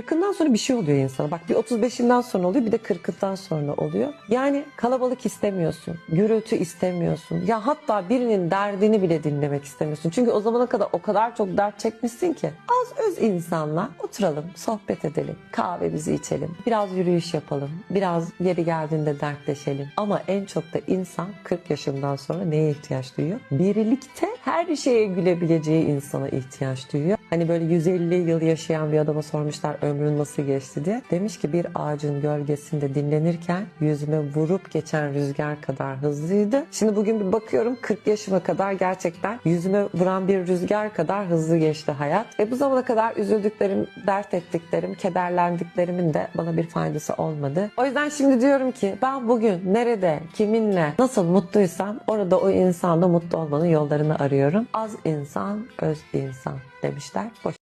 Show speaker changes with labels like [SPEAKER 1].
[SPEAKER 1] 40'ından sonra bir şey oluyor insana. Bak bir 35'inden sonra oluyor bir de 40'ından sonra oluyor. Yani kalabalık istemiyorsun. Gürültü istemiyorsun. Ya hatta birinin derdini bile dinlemek istemiyorsun. Çünkü o zamana kadar o kadar çok dert çekmişsin ki. Az öz insanla oturalım, sohbet edelim, kahvemizi içelim, biraz yürüyüş yapalım, biraz yeri geldiğinde dertleşelim. Ama en çok da insan 40 yaşından sonra neye ihtiyaç duyuyor? Birlikte her şeye gülebileceği insana ihtiyaç duyuyor. Hani böyle 150 yıl yaşayan bir adama sormuşlar ömrün nasıl geçti diye. Demiş ki bir ağacın gölgesinde dinlenirken yüzüme vurup geçen rüzgar kadar hızlıydı. Şimdi bugün bir bakıyorum 40 yaşıma kadar gerçekten yüzüme vuran bir rüzgar kadar hızlı geçti hayat. Ve bu zamana kadar üzüldüklerim, dert ettiklerim, kederlendiklerimin de bana bir faydası olmadı. O yüzden şimdi diyorum ki ben bugün nerede, kiminle, nasıl mutluysam orada o insanda mutlu olmanın yollarını arıyorum. Az insan, öz insan demişler. Boş